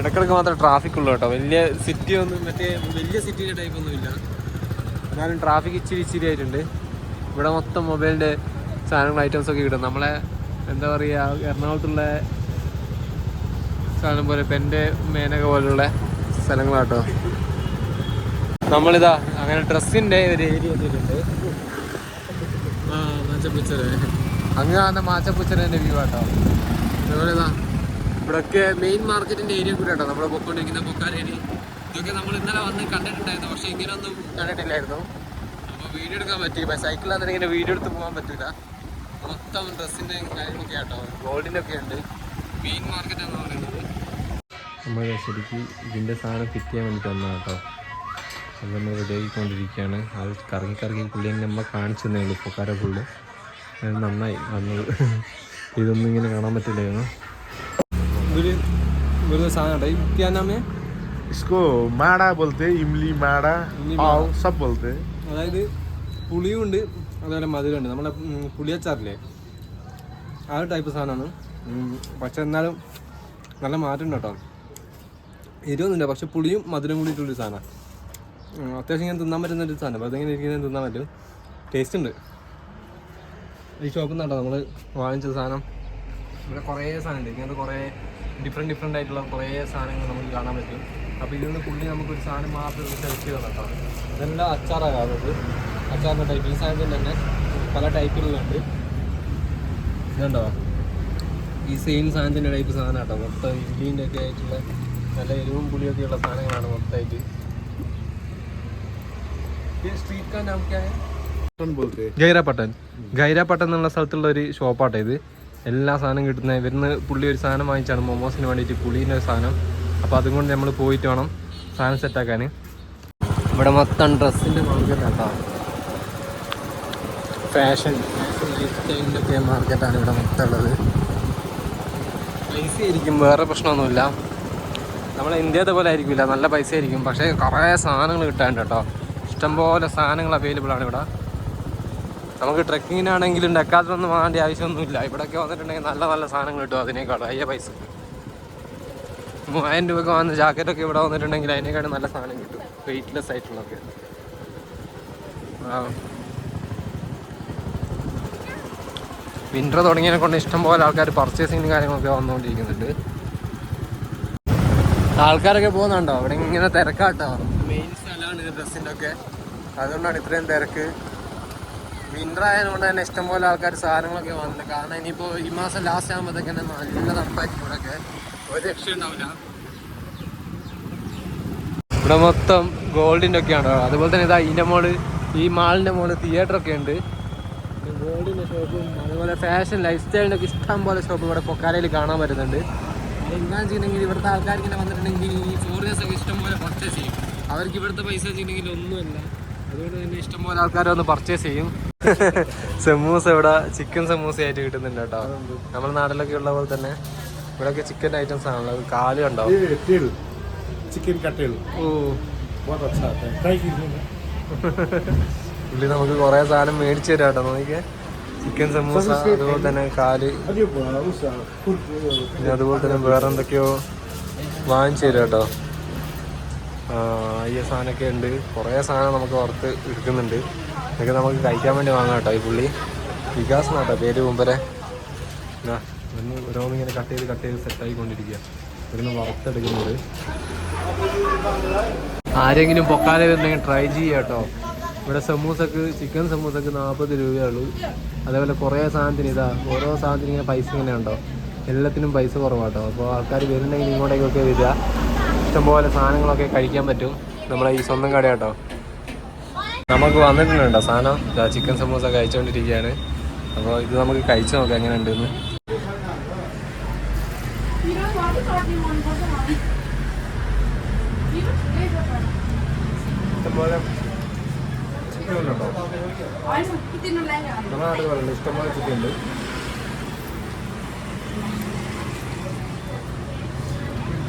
ഇടക്കിടക്ക് മാത്രമേ ട്രാഫിക് ഉള്ളൂ കേട്ടോ വലിയ സിറ്റി ഒന്നും മറ്റേ വലിയ സിറ്റിയുടെ ടൈപ്പ് ഒന്നും ഇല്ല എന്നാലും ട്രാഫിക് ഇച്ചിരി ഇച്ചിരി ആയിട്ടുണ്ട്. ഇവിടെ മൊത്തം മൊബൈലിന്റെ സാധനങ്ങൾ ഐറ്റംസ് ഒക്കെ കിട്ടും. നമ്മളെ എന്താ പറയുക എറണാകുളത്തുള്ള സാധനം പോലെ പെന്റെ മേനക പോലുള്ള സ്ഥലങ്ങളാട്ടോ. നമ്മളിതാ അങ്ങനെ ഡ്രസ്സിന്റെ ഒരു ഏരിയ എത്തിയിട്ടുണ്ട്. ആ മാച്ചപ്പുച്ചര അങ്ങ് കാണുന്ന മാച്ചപ്പുച്ചരന്റെ വ്യൂ ആട്ടോ. അതുപോലെ ഇതാ ഇവിടെയൊക്കെ മെയിൻ മാർക്കറ്റിന്റെ ഏരിയ കൂടെ ആട്ടോ നമ്മൾ പൊക്കോണ്ടിരിക്കുന്ന പൊക്കാരേരി. ഇതൊക്കെ നമ്മൾ ഇന്നലെ വന്ന് കണ്ടിട്ടുണ്ടായിരുന്നു. പക്ഷേ ഇങ്ങനെയൊന്നും കണ്ടിട്ടില്ലായിരുന്നു. അപ്പോൾ വീഡിയോ എടുക്കാൻ പറ്റി സൈക്കിളിൽ ഇങ്ങനെ വീഡിയോ എടുത്ത് പോകാൻ പറ്റില്ല മൊത്തം ഡ്രസ്സിന്റെ കാര്യങ്ങളൊക്കെ ആട്ടോ. ഗോൾഡിന്റെ ഒക്കെ ഉണ്ട്. മെയിൻ മാർക്കറ്റ് എന്ന് പറയുന്നത്? നമ്മൾ ശരിക്കും ഇതിന്റെ സാധനം ഫിറ്റ് ചെയ്യാൻ വേണ്ടി തന്നെ കേട്ടോ അത് നമ്മൾ റെഡിയാക്കിക്കൊണ്ടിരിക്കുകയാണ് അത് കറങ്ങി കറങ്ങി പുള്ളി നമ്മളെ കാണിച്ചു തന്നേ ഉള്ളൂ പൊക്കാര പുള്ളി അത് നന്നായി വന്നത്. ഇതൊന്നും ഇങ്ങനെ കാണാൻ പറ്റില്ലായിരുന്നു. ഇവർ ഇവരുടെ സാധനം കേട്ടോ ക്യാനാമേ इसको माड़ा बोलते हैं इमली माड़ा इमली पाव माड़ा। सब बोलते हैं അതായത് പുളിയും ഉണ്ട് അതുപോലെ മധുരമുണ്ട് നമ്മളെ ഉം, പുളിയച്ചാറില്ലേ ആ ഒരു ടൈപ്പ് സാധനമാണ് ഉം, പക്ഷെ എന്നാലും നല്ല മാറ്റം കേട്ടോ എരിവൊന്നുമില്ല പക്ഷെ പുളിയും മധുരം കൂടിയിട്ടുള്ളൊരു സാധനമാണ് അത്യാവശ്യം ഇങ്ങനെ തിന്നാൻ പറ്റുന്ന ഒരു സാധനം വെറുതെ ഇങ്ങനെ ഇരിക്കുന്നത് തിന്നാൻ പറ്റും ടേസ്റ്റ് ഉണ്ട് ഈ ഷോപ്പിൽ നിന്നാട്ടോ നമ്മൾ വാങ്ങിച്ച സാധനം ഇവിടെ കുറേ സാധനമുണ്ട് ഇങ്ങനത്തെ കുറേ ഡിഫറെൻറ്റ് ഡിഫറെൻ്റ് ആയിട്ടുള്ള കുറേ സാധനങ്ങൾ നമുക്ക് കാണാൻ പറ്റും അപ്പോൾ ഇതിൽ നിന്ന് പുള്ളി നമുക്കൊരു സാധനം മാത്രം സെലക്ട് ചെയ്ത് കേട്ടോ ഇതെല്ലാം അച്ചാറാണ് കാണുന്നത്. അച്ചാറിന്റെ ടൈപ്പ് ഈ സാധനത്തിൽ തന്നെ പല ടൈപ്പിലുണ്ട് ഇതുണ്ടോ? ഈ സെയിം സാധനത്തിന്റെ ടൈപ്പ് സാധനം കേട്ടോ മൊത്തം ഇഡ്ലീന്റെ ഒക്കെ ആയിട്ടുള്ള നല്ല എരിവും പുളിയൊക്കെയുള്ള സാധനങ്ങളാണ് മൊത്തമായിട്ട്. സ്ട്രീറ്റ് കാൻ എന്നുള്ള സ്ഥലത്തുള്ള ഒരു ഷോപ്പാട്ടോ ഇത്. എല്ലാ സാധനം കിട്ടുന്ന വരുന്ന പുള്ളി ഒരു സാധനം വാങ്ങിച്ചാണ് മോമോസിന് വേണ്ടിയിട്ട് പുളീന്റെ ഒരു സാധനം. അപ്പോൾ അതുകൊണ്ട് നമ്മൾ പോയിട്ട് വേണം സാധനം സെറ്റാക്കാൻ ഇവിടെ മൊത്തം ഡ്രസ്സിന്റെ മാർക്കറ്റാട്ടോ ഫാഷൻ ഫാഷൻ മാർക്കറ്റാണ് ഇവിടെ മൊത്തം ഉള്ളത്. പൈസ ആയിരിക്കും വേറെ പ്രശ്നമൊന്നുമില്ല. നമ്മളെ ഇന്ത്യത്തെ പോലെ ആയിരിക്കില്ല നല്ല പൈസ ആയിരിക്കും. പക്ഷേ കുറേ സാധനങ്ങൾ കിട്ടാണ്ട് കേട്ടോ. ഇഷ്ടംപോലെ സാധനങ്ങൾ അവൈലബിൾ ആണ് ഇവിടെ. നമുക്ക് ട്രക്കിങ്ങിനാണെങ്കിലും ഡെക്കാത്തൊന്നും വേണ്ട ആവശ്യമൊന്നുമില്ല. ഇവിടെയൊക്കെ വന്നിട്ടുണ്ടെങ്കിൽ നല്ല നല്ല സാധനങ്ങൾ കിട്ടും അതിനേക്കാളും അയ്യ പൈസ മൂവായിരം രൂപയ്ക്ക് വന്ന ജാക്കറ്റൊക്കെ ഇവിടെ വന്നിട്ടുണ്ടെങ്കിൽ അതിനേക്കാളും നല്ല സാധനം കിട്ടും. വെയിറ്റ്ലെസ് ആയിട്ടുള്ളതൊക്കെ. വിന്റർ തുടങ്ങിയതിനെ കൊണ്ട് ഇഷ്ടംപോലെ ആൾക്കാർ പർച്ചേസിങ്ങിന് കാര്യങ്ങളൊക്കെ വന്നുകൊണ്ടിരിക്കുന്നുണ്ട്. ആൾക്കാരൊക്കെ പോകുന്നുണ്ടോ? അവിടെ ഇങ്ങനെ തിരക്കാട്ടോ. മെയിൻ സ്ഥലമാണ് ഡ്രസ്സിന്റെ ഒക്കെ അതുകൊണ്ടാണ് ഇത്രയും തിരക്ക്. വിന്റർ ആയതുകൊണ്ട് തന്നെ ഇഷ്ടംപോലെ ആൾക്കാർ സാധനങ്ങളൊക്കെ വന്നിട്ടുണ്ട്. കാരണം ഇനിയിപ്പോൾ ഈ മാസം ലാസ്റ്റ് ആകുമ്പോഴത്തേക്ക് തന്നെ നല്ല തണുപ്പായിരിക്കും ഇവിടെയൊക്കെ ഇവിടെ മൊത്തം ഗോൾഡിന്റെ ഒക്കെയാണ്. അതുപോലെ തന്നെ ഇതാ ഇതിന്റെ മോൾ ഈ മാളിന്റെ മോൾ തിയേറ്റർ ഒക്കെ ഉണ്ട്. ഗോൾഡിന്റെ ഷോപ്പും അതുപോലെ ഫാഷൻ ലൈഫ് സ്റ്റൈലിന്റെ ഒക്കെ ഇഷ്ടം പോലെ ഷോപ്പ് ഇവിടെ പൊക്കാലയിൽ കാണാൻ പറ്റുന്നുണ്ട്. എന്താണെന്ന് വെച്ചിട്ടുണ്ടെങ്കിൽ ഇവിടുത്തെ ആൾക്കാർക്ക് ഇങ്ങനെ വന്നിട്ടുണ്ടെങ്കിൽ ഈ ഫോറിനേഴ്സ് ഒക്കെ ഇഷ്ടം പോലെ പർച്ചേസ് ചെയ്യും. അവർക്ക് ഇവിടുത്തെ പൈസ വെച്ചിട്ടുണ്ടെങ്കിൽ ഒന്നുമല്ല. അതുകൊണ്ട് തന്നെ ഇഷ്ടം പോലെ ആൾക്കാർ വന്ന് പർച്ചേസ് ചെയ്യും. സമൂസ ഇവിടെ ചിക്കൻ സമൂസ ആയിട്ട് കിട്ടുന്നുണ്ട് കേട്ടോ. നമ്മുടെ നാട്ടിലൊക്കെ ഉള്ള പോലെ തന്നെ. ഇവിടെയൊക്കെ ചിക്കൻ ഐറ്റംസ് ആണല്ലോ. കാൽ കണ്ടോ? ചിക്കൻ ഓ. നമുക്ക് കുറേ സാധനം മേടിച്ചു തരാം കേട്ടോ. നോക്കിയേ ചിക്കൻ സമൂസ അതുപോലെ തന്നെ കാൽ. പിന്നെ അതുപോലെ തന്നെ വേറെ എന്തൊക്കെയോ വാങ്ങിച്ചു തരാം കേട്ടോ. ഈ സാധനമൊക്കെ ഉണ്ട്. കുറേ സാധനം നമുക്ക് പുറത്ത് എടുക്കുന്നുണ്ട്. ഇതൊക്കെ നമുക്ക് കഴിക്കാൻ വേണ്ടി വാങ്ങാം കേട്ടോ ഈ പുള്ളി. വികാസ് എന്നാട്ടോ പേര് മുമ്പരെ. എന്നാ ഓരോന്ന് ഇങ്ങനെ കട്ട് ചെയ്ത് കട്ട് ചെയ്ത് സെറ്റായിക്കൊണ്ടിരിക്കുക ഇവിടുന്ന് വറുത്തെടുക്കുന്നത്. ആരെങ്കിലും പൊക്കാലെ വരുന്നെങ്കിൽ ട്രൈ ചെയ്യുക കേട്ടോ. ഇവിടെ സമൂസക്ക് ചിക്കൻ സമൂസക്ക് നാൽപ്പത് രൂപയുള്ളൂ. അതേപോലെ കുറേ സാധനത്തിന് ഇതാ ഓരോ സാധനത്തിന് ഇങ്ങനെ പൈസ ഇങ്ങനെ ഉണ്ടോ? എല്ലാത്തിനും പൈസ കുറവാട്ടോ. അപ്പോൾ ആൾക്കാർ വരുന്നുണ്ടെങ്കിൽ ഇങ്ങോട്ടേക്കൊക്കെ വരിക. ഇഷ്ടംപോലെ സാധനങ്ങളൊക്കെ കഴിക്കാൻ പറ്റും. നമ്മളെ ഈ സ്വന്തം കട കേട്ടോ. നമുക്ക് വന്നിട്ടുണ്ട് സാധനം. ചിക്കൻ സമൂസ കഴിച്ചുകൊണ്ടിരിക്കുകയാണ് അപ്പോൾ ഇത് നമുക്ക് കഴിച്ചു നോക്കാം എങ്ങനെ ഉണ്ടെന്ന് ഇഷ്ടംപോലെ ചിക്കൻ ഉണ്ടോ നമ്മുടെ നാട്ടിൽ പറയുന്നത് ഇഷ്ടംപോലെ ചിക്കൻ ഉണ്ട്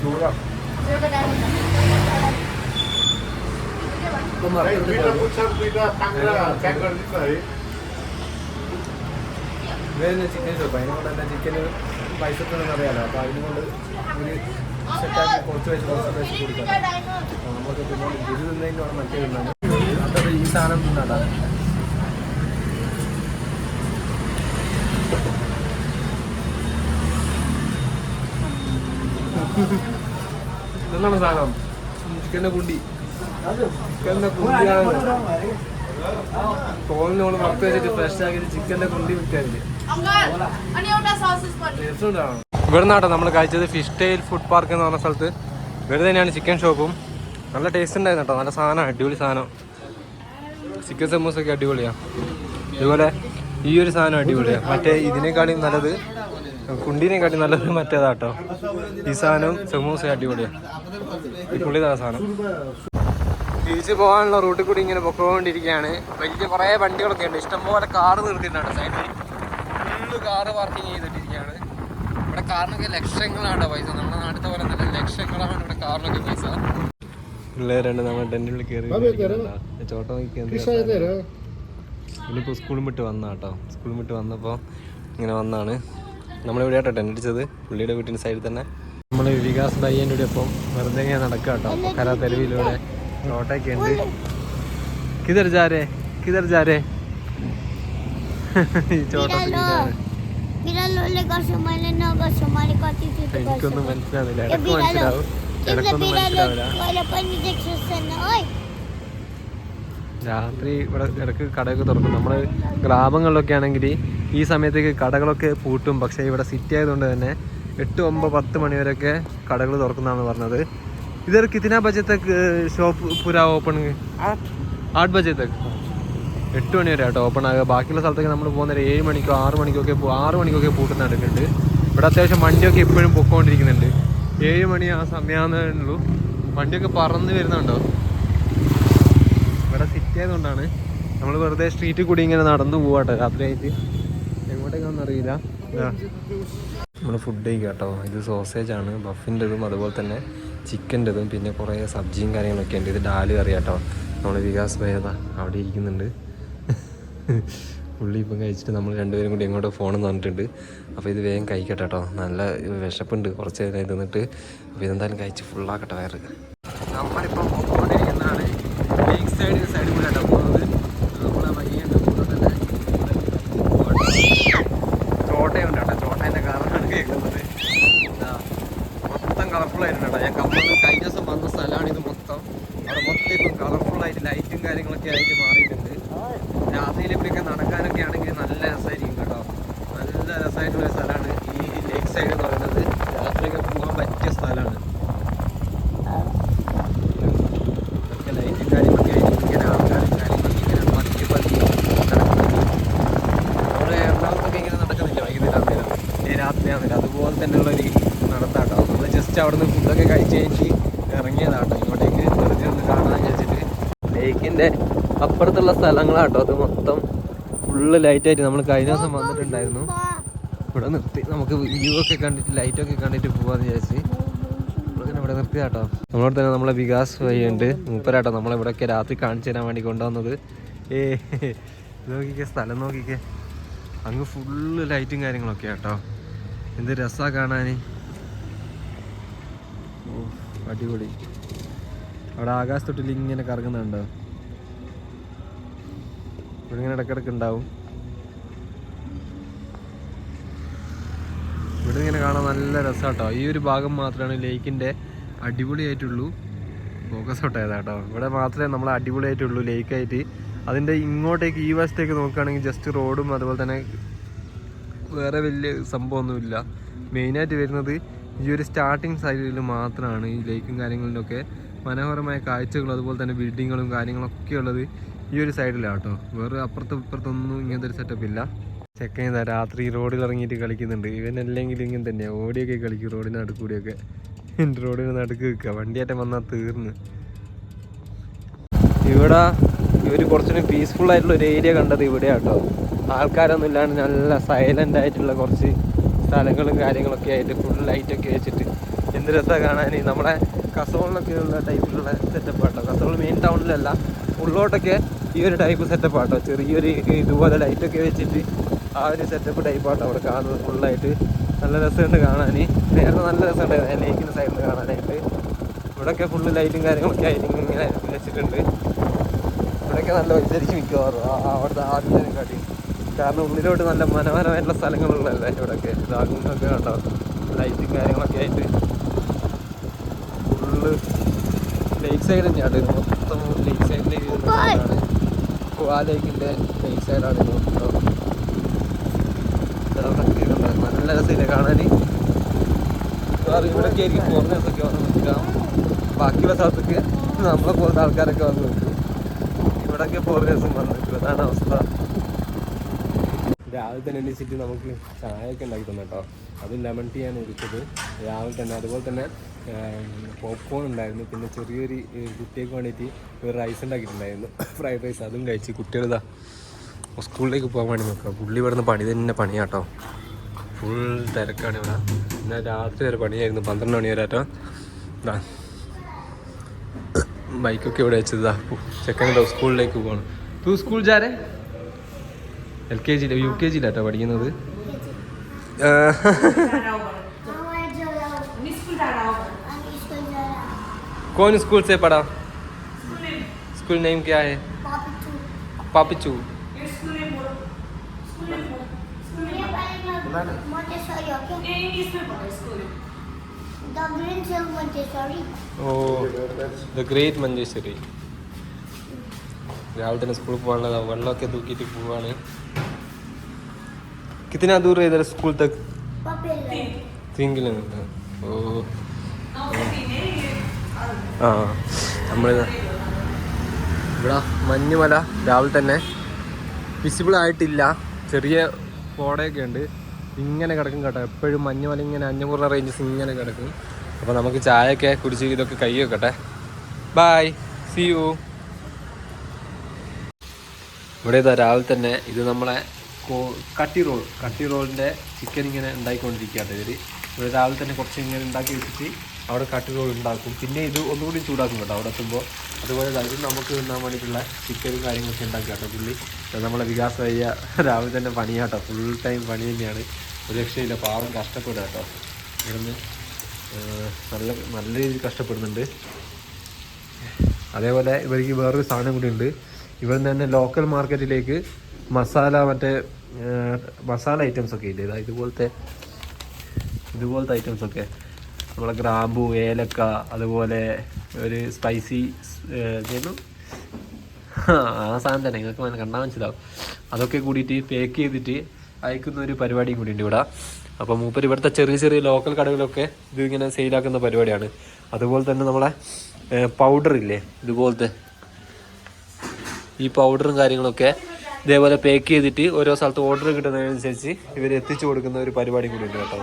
ചൂടാ ചിക്കൻ ഷോപ്പ് അതിനെ കൊണ്ട് തന്നെ ചിക്കന് പൈസ അറിയാലോ അപ്പോൾ അതിനുകൊണ്ട് ഒരു സെറ്റാക്കി കുറച്ച് വെച്ച് കുറച്ച് പൈസ കൊടുക്കാം. നമുക്ക് പിന്നെ ഇത് തിന്നതിന്റെ മറ്റേ തിന്നാണ് അത്ര ഈ സാധനം തിന്നാടാ ഇതെന്താണ് സാധനം? ചിക്കന്റെ കുണ്ടി. ചിക്കന്റെ കുണ്ടിയാണ്. തോലിന് നമ്മൾ വെച്ചിട്ട് ഫ്രഷ് ആക്കിയിട്ട് ചിക്കന്റെ കൊണ്ടി വിൽക്കാനില്ലേ? ഇവിടുന്ന് കേട്ടോ നമ്മൾ കഴിച്ചത് ഫിഷ് ടെയിൽ ഫുഡ് പാർക്ക് എന്ന് പറഞ്ഞ സ്ഥലത്ത്. ഇവിടെ തന്നെയാണ് ചിക്കൻ ഷോപ്പും നല്ല ടേസ്റ്റ് ഉണ്ടായിരുന്നു കേട്ടോ. നല്ല സാധനം അടിപൊളി സാധനം. ചിക്കൻ സമൂസൊക്കെ അടിപൊളിയാണ് ഇതുപോലെ ഈ ഒരു സാധനം അടിപൊളിയാണ് മറ്റേ ഇതിനേക്കാളും നല്ലത് കുണ്ടീനെക്കാട്ടി നല്ലത് മറ്റേതാട്ടോ ഈ സാധനവും സമൂസ അടിപൊളിയാണ് ഈ പുള്ളിതാണ് സാധനം. തിരിച്ചു പോകാനുള്ള റൂട്ടിൽ കൂടി ഇങ്ങനെ പൊക്കോണ്ടിരിക്കുകയാണ്. വലിയ കുറേ വണ്ടികളൊക്കെ ഉണ്ട്. ഇഷ്ടംപോലെ കാറ് നിർത്തിയിട്ടുണ്ട് സൈഡിൽ ഫുള്ള് കാറ് പാർക്കിങ് ചെയ്തിട്ടിരിക്കുകയാണ് ഇവിടെ കാറിനൊക്കെ ലക്ഷങ്ങളാണ് പൈസ. നമ്മുടെ നാട്ടിലെ പോലെ തന്നെ ലക്ഷങ്ങളാണ് ഇവിടെ കാറിനൊക്കെ പൈസ. പിള്ളേരാണ് നമ്മൾ ടെന്റിൽ കയറി ചോട്ടം ഇനിയിപ്പോൾ സ്കൂളും വിട്ട് വന്ന കേട്ടോ. സ്കൂളും വിട്ട് വന്നപ്പോൾ ഇങ്ങനെ വന്നാണ്. നമ്മളിവിടെ കേട്ടോ ടെന്റ് അടിച്ചത്. പുള്ളിയുടെ വീട്ടിന്റെ സൈഡിൽ തന്നെ. നമ്മൾ വികാസ് ഭയ്യന്റെ ഒപ്പം വെറുതെ ഇങ്ങനെ നടക്കുക കേട്ടോ. കലാ തെരുവിലൂടെ ചോട്ടൊക്കെ ഉണ്ട്. കിതർ ജാരേ കിതർ ജാരേ എനിക്കൊന്നും മനസ്സിലാവില്ല. മനസ്സിലാവും. രാത്രി ഇവിടെ ഇടയ്ക്ക് കടയൊക്കെ തുറക്കും. നമ്മൾ ഗ്രാമങ്ങളിലൊക്കെ ആണെങ്കിൽ ഈ സമയത്തേക്ക് കടകളൊക്കെ പൂട്ടും. പക്ഷേ ഇവിടെ സിറ്റി ആയതുകൊണ്ട് തന്നെ എട്ട് ഒമ്പത് പത്ത് മണി വരെയൊക്കെ കടകൾ തുറക്കുന്നതാണ് പറഞ്ഞത്. ഇതൊരു കിത്തിന ബജത്തേക്ക് ഷോപ്പ് പുരാ ഓപ്പൺ ആട്ട് ബജത്തേക്ക് എട്ട് മണി വരെ കേട്ടോ ഓപ്പൺ ആകുക ബാക്കിയുള്ള സ്ഥലത്തൊക്കെ നമ്മൾ പോകുന്നത് ഏഴ് മണിക്കോ ആറ് മണിക്കൊക്കെ ആറ് മണിക്കൊക്കെ പൂട്ടുന്ന കണ്ടിട്ടുണ്ട് ഇവിടെ അത്യാവശ്യം വണ്ടിയൊക്കെ ഇപ്പോഴും പൊക്കോണ്ടിരിക്കുന്നുണ്ട്. ഏഴ് മണി ആ സമയമാകുന്നേ ഉള്ളൂ. വണ്ടിയൊക്കെ പറന്ന് വരുന്നുണ്ടോ? ഇവിടെ സിറ്റി ആയതുകൊണ്ടാണ് നമ്മൾ വെറുതെ സ്ട്രീറ്റിൽ കൂടി ഇങ്ങനെ നടന്നു പോവാട്ടോ രാത്രിയായിട്ട്. എങ്ങോട്ടേക്കാണെന്ന് അറിയില്ല. നമ്മൾ ഫുഡ് കഴിക്കാം കേട്ടോ ഇത് സോസേജ് ആണ്. ബഫിന്റെതും അതുപോലെ തന്നെ. ചിക്കന്റെതും പിന്നെ കുറേ സബ്ജിയും കാര്യങ്ങളൊക്കെ ഉണ്ട്. ഇത് ഡാൽ കറി കേട്ടോ നമ്മൾ വികാസ് ഭേദ അവിടെ ഇരിക്കുന്നുണ്ട്. പുള്ളി ഇപ്പം കഴിച്ചിട്ട് നമ്മൾ രണ്ടുപേരും കൂടി എങ്ങോട്ടോ ഫോണെന്ന് പറഞ്ഞിട്ടുണ്ട്. അപ്പോൾ ഇത് വേഗം കഴിക്കട്ടെ കേട്ടോ നല്ല വിശപ്പുണ്ട്. കുറച്ച് നേരം ഇരുന്നിട്ട് അപ്പോൾ ഇതെന്തായാലും കഴിച്ച് ഫുള്ളാക്കട്ടെ വയറ്. നമ്മളിപ്പോൾ പോയിക്കൊണ്ടിരിക്കുന്നതാണ് സൈഡ് സൈഡിൽ കൂടെ കേട്ടോ പോകുന്നത് നമ്മളെ വയ്യുണ്ട് തന്നെ ചോട്ടയുണ്ട് കേട്ടോ ചോട്ടേന്റെ കളറാണ് കേൾക്കുന്നത് ഇതാ, മൊത്തം കളർഫുൾ ആയിട്ടുണ്ട് കേട്ടോ ഞാൻ കമ്മൽ കഴിഞ്ഞ ദിവസം വന്ന സ്ഥലമാണ് ഇത് മൊത്തം അവിടെ മൊത്തം ഇപ്പം കളർഫുൾ ആയിട്ട് ലൈറ്റും കാര്യങ്ങളൊക്കെ ആയിട്ട് മാറിയിട്ടുണ്ട്. രാത്രിയിൽ ഇവിടെയൊക്കെ നടക്കാനൊക്കെ ആണെങ്കിൽ നല്ല രസമായിരിക്കും കേട്ടോ. നല്ല രസമായിട്ടുള്ള സ്ഥലമാണ്. ഈ ലേക്ക് സൈഡ് എന്ന് പറയുന്നത് രാത്രിയൊക്കെ പോകാൻ പറ്റിയ സ്ഥലമാണ് ഇതൊക്കെ ലൈറ്റും കാര്യങ്ങളൊക്കെ ആയിട്ട് ഇങ്ങനെ ആൾക്കാരും കാര്യങ്ങളൊക്കെ ഇങ്ങനെ പതുക്കെ പതുക്കെ നടക്കുന്നത് നമ്മുടെ എറണാകുളത്തൊക്കെ ഇങ്ങനെ നടക്കുന്നില്ല വൈകുന്നേരം നേരം ഈ രാത്രിയാണെന്നില്ല അതുപോലെ തന്നെയുള്ള ഒരു നടത്താട്ടോ നമ്മൾ ജസ്റ്റ് അവിടെ നിന്ന് ഫുഡൊക്കെ കഴിച്ച് കഴിഞ്ഞ് ഇറങ്ങിയതാട്ടോ ഇങ്ങോട്ടേക്ക് വെറുതെ ഒന്ന് കാണാൻ വിചാരിച്ചിട്ട് ലേക്കിന്റെ അപ്പുറത്തുള്ള സ്ഥലങ്ങളാട്ടോ. അത് മൊത്തം ഫുള്ള് ലൈറ്റായിട്ട് നമ്മൾ കഴിഞ്ഞ ദിവസം വന്നിട്ടുണ്ടായിരുന്നു. ഇവിടെ നിർത്തി. നമുക്ക് വ്യൂ ഒക്കെ കണ്ടിട്ട് ലൈറ്റൊക്കെ കണ്ടിട്ട് പോകാമെന്ന് വിചാരിച്ച്. നമ്മളിങ്ങനെ ഇവിടെ നിർത്തിയാട്ടോ. നമ്മളോട് തന്നെ നമ്മളെ വികാസ് വഴിയുണ്ട് മൂപ്പരാട്ടോ നമ്മളെ ഇവിടെയൊക്കെ രാത്രി കാണിച്ചു തരാൻ വേണ്ടി കൊണ്ടുവന്നത്. ഏ നോക്കിക്കെ സ്ഥലം നോക്കിക്കേ. അങ്ങ് ഫുള്ള് ലൈറ്റും കാര്യങ്ങളൊക്കെ കേട്ടോ എന്ത് രസാ കാണാൻ ഓ അടിപൊളി. അവിടെ ആകാശത്തൊട്ടിൽ ഇങ്ങനെ കറങ്ങുന്നുണ്ടോ? ഇവിടെ ഇങ്ങനെ ഇടക്കിടക്ക് ഉണ്ടാവും. ഇവിടെ ഇങ്ങനെ കാണാൻ നല്ല രസമാട്ടോ ഈ ഒരു ഭാഗം മാത്രമാണ് ലേക്കിന്റെ അടിപൊളിയായിട്ടുള്ളൂ. ഫോക്കസ് ഔട്ട് ആയതാട്ടോ ഇവിടെ മാത്രമേ നമ്മൾ അടിപൊളിയായിട്ടുള്ളൂ ലേക്കായിട്ട്. അതിന്റെ ഇങ്ങോട്ടേക്ക് ഈ വശത്തേക്ക് നോക്കുകയാണെങ്കിൽ ജസ്റ്റ് റോഡും അതുപോലെ തന്നെ വേറെ വലിയ സംഭവമൊന്നുമില്ല. മെയിനായിട്ട് വരുന്നത് ഈ ഒരു സ്റ്റാർട്ടിങ് സൈഡിൽ മാത്രമാണ് ഈ ലേക്കും കാര്യങ്ങളിലൊക്കെ മനോഹരമായ കാഴ്ചകളും അതുപോലെ തന്നെ ബിൽഡിങ്ങുകളും കാര്യങ്ങളൊക്കെ ഉള്ളത് ഈ ഒരു സൈഡിലാണ് കേട്ടോ വേറെ അപ്പുറത്തും ഇപ്പുറത്തൊന്നും ഇങ്ങനത്തെ ഒരു സെറ്റപ്പ് ഇല്ല. ചെക്കൻ ഇതാ രാത്രി റോഡിൽ ഇറങ്ങിയിട്ട് കളിക്കുന്നുണ്ട്. ഇവൻ അല്ലെങ്കിലും ഇങ്ങനെ തന്നെയാണ് ഓടിയൊക്കെ കളിക്കും റോഡിന് നടുക്കൂടിയൊക്കെ. റോഡിന് നടുക്ക് വെക്കുക വണ്ടിയാറ്റം വന്നാൽ തീർന്ന്. ഇവിടെ ഇവർ കുറച്ചുകൂടി പീസ്ഫുൾ ആയിട്ടുള്ള ഒരു ഏരിയ കണ്ടത് ഇവിടെയാണ് കേട്ടോ ആൾക്കാരൊന്നും ഇല്ലാണ്ട് നല്ല സൈലന്റ് ആയിട്ടുള്ള കുറച്ച് സ്ഥലങ്ങളും കാര്യങ്ങളൊക്കെ ആയിട്ട് ഫുൾ ലൈറ്റൊക്കെ വെച്ചിട്ട് എന്ത് രസമാണ് കാണാൻ. നമ്മളെ കസോളിനൊക്കെയുള്ള ടൈപ്പിലുള്ള സെറ്റപ്പ് ആട്ടോ. കസോൾ മെയിൻ ടൗണിലല്ല ഉള്ളോട്ടൊക്കെ ഈ ഒരു ടൈപ്പ് സെറ്റപ്പ് ആട്ടോ. ചെറിയൊരു ഇതുപോലെ ലൈറ്റൊക്കെ വെച്ചിട്ട് ആ ഒരു സെറ്റപ്പ് ടൈപ്പ് ആട്ടോ അവിടെ കാണുന്നത്. ഫുള്ളായിട്ട് നല്ല രസമുണ്ട് കാണാൻ നേരത്തെ നല്ല രസമുണ്ടായിരുന്നു ലേക്കിന്റെ സൈഡിൽ കാണാനായിട്ട്. ഇവിടെയൊക്കെ ഫുള്ള് ലൈറ്റും കാര്യങ്ങളൊക്കെ ആയിട്ട് ഇങ്ങനെ വെച്ചിട്ടുണ്ട്. ഇവിടെയൊക്കെ നല്ല വൈദ്യുതി മിക്കവാറും. അവിടുത്തെ ആദ്യത്തെ കാട്ടി. കാരണം ഉള്ളിലോട്ട് നല്ല മനോഹരമായിട്ടുള്ള സ്ഥലങ്ങളുള്ളതല്ലേ ഇവിടെയൊക്കെ ഇതാകുന്നൊക്കെ കണ്ടോ? ലൈറ്റും കാര്യങ്ങളൊക്കെ ആയിട്ട്. ഫുള്ള് ലേക്ക് സൈഡ് തന്നെയാണ് മൊത്തം ലേക്ക് സൈഡിലേക്ക് ആ ലേക്ക് സൈഡാണ് ഇത്? നല്ല രസമില്ല കാണാൻ ഇവിടെയൊക്കെ ആയിരിക്കും ഒക്കെ വന്ന് നിൽക്കാം. ബാക്കിയുള്ള സ്ഥലത്തൊക്കെ നമ്മളെ പോലത്തെ ആൾക്കാരൊക്കെ വന്ന് നിൽക്കും. ഇവിടെയൊക്കെ ഫോറിനേഴ്സും വന്ന് നിൽക്കും. അതാണ് അവസ്ഥ. രാവിലെ തന്നെ എണീച്ചിട്ട് നമുക്ക് ചായയൊക്കെ ഉണ്ടാക്കി തന്നെ കേട്ടോ. അത് ലെമൺ ടീ ആണ് കുടിച്ചത് രാവിലെ തന്നെ അതുപോലെ തന്നെ പോപ്കോൺ ഉണ്ടായിരുന്നു. പിന്നെ ചെറിയൊരു കുട്ടിയൊക്കെ വേണ്ടിയിട്ട് ഒരു റൈസ് ഉണ്ടാക്കിയിട്ടുണ്ടായിരുന്നു. ഫ്രൈഡ് റൈസ് അതും കഴിച്ച് കുട്ടികളിതാ സ്കൂളിലേക്ക് പോകാൻ വേണ്ടി നോക്കാം പുള്ളി ഇവിടുന്ന് പണി തന്നെ പണിയാട്ടോ. ഫുൾ തിരക്കാണ് ഇവിടെ. പിന്നെ രാത്രി വരെ പണിയായിരുന്നു. പന്ത്രണ്ട് മണി വരെ ആട്ടോ. ഇതാ. ബൈക്കൊക്കെ ഇവിടെ വെച്ചതാ ചെക്കൻ സ്കൂളിലേക്ക് പോകണം തൂ സ്കൂൾ ജാരെ എൽ കെ ജിയിലെ യു കെ ജിയിലാട്ടോ പഠിക്കുന്നത്? कौन स्कूल से पढ़ा? School name. क्या है? पापचू। ഓ ദ ഗ്രേറ്റ് മഞ്ചേശ്വരി രാവിലെ തന്നെ സ്കൂളിൽ പോകാനുള്ളതാ വെള്ളമൊക്കെ തൂക്കിയിട്ട് പോവാണ്. കിത്തന ദൂരം ഇതര സ്കൂൾ തക് തിങ്കിലുണ്ട് ആ നമ്മൾ ഇവിടെ മഞ്ഞുമല രാവിലെ തന്നെ. വിസിബിൾ ആയിട്ടില്ല. ചെറിയ കോടയൊക്കെ ഉണ്ട്. ഇങ്ങനെ കിടക്കും കേട്ടോ. എപ്പോഴും മഞ്ഞുമല ഇങ്ങനെ അഞ്ഞൂറ് റേഞ്ചസ് ഇങ്ങനെ കിടക്കും. അപ്പോൾ നമുക്ക് ചായയൊക്കെ കുടിച്ച് ഇതൊക്കെ കൈ വെക്കട്ടെ. ബായ് സി യു ഇവിടെ ഇതാ രാവിലെ തന്നെ ഇത് നമ്മളെ കട്ടി റോൾ കട്ടി റോളിന്റെ ചിക്കൻ ഇങ്ങനെ ഉണ്ടായിക്കൊണ്ടിരിക്കുകയാണ് ഇവർ ഇവർ രാവിലെ തന്നെ കുറച്ച് ഇങ്ങനെ ഉണ്ടാക്കി വെച്ചിട്ട് അവിടെ കട്ടി റോൾ ഉണ്ടാക്കും. പിന്നെ ഇത് ഒന്നുകൂടി ചൂടാക്കും കേട്ടോ അവിടെ എത്തുമ്പോൾ. അതുപോലെ തന്നെ നമുക്ക് തിന്നാൻ വേണ്ടിയിട്ടുള്ള ചിക്കനും കാര്യങ്ങളൊക്കെ ഉണ്ടാക്കി കേട്ടോ പുള്ളി. നമ്മളെ വികാസ് വയ്യ രാവിലെ തന്നെ പണിയാട്ടോ. ഫുൾ ടൈം പണി തന്നെയാണ്. ഒരു രക്ഷയില്ല പാവം കഷ്ടപ്പെടുക കേട്ടോ. ഇവിടുന്ന് നല്ല നല്ല രീതിയിൽ കഷ്ടപ്പെടുന്നുണ്ട്. അതേപോലെ ഇവർക്ക് വേറൊരു സാധനം കൂടി ഉണ്ട്. ഇവിടുന്ന് തന്നെ ലോക്കൽ മാർക്കറ്റിലേക്ക് മസാല മറ്റേ മസാല ഐറ്റംസ് ഒക്കെ ഇല്ലേ? ഇതാ ഇതുപോലത്തെ ഇതുപോലത്തെ ഐറ്റംസ് ഒക്കെ. നമ്മളെ ഗ്രാമ്പു ഏലക്ക അതുപോലെ ഒരു സ്പൈസി ആ സാധനം തന്നെ. നിങ്ങൾക്ക് കണ്ടാൽ മനസ്സിലാവും. അതൊക്കെ കൂടിയിട്ട് പേക്ക് ചെയ്തിട്ട് അയക്കുന്ന ഒരു പരിപാടിയും കൂടി ഉണ്ട് ഇവിടെ. അപ്പോൾ മൂപ്പർ ഇവിടുത്തെ ചെറിയ ചെറിയ ലോക്കൽ കടകളിലൊക്കെ ഇത് ഇങ്ങനെ സെയിലാക്കുന്ന പരിപാടിയാണ്. അതുപോലെ തന്നെ നമ്മളെ പൗഡർ ഇല്ലേ? ഇതുപോലത്തെ ഈ പൗഡറും കാര്യങ്ങളൊക്കെ ഇതേപോലെ പേക്ക് ചെയ്തിട്ട് ഓരോ സ്ഥലത്ത് ഓർഡർ കിട്ടുന്നതിനനുസരിച്ച് ഇവർ എത്തിച്ചു കൊടുക്കുന്ന ഒരു പരിപാടി കൂടി ഉണ്ട് കേട്ടോ.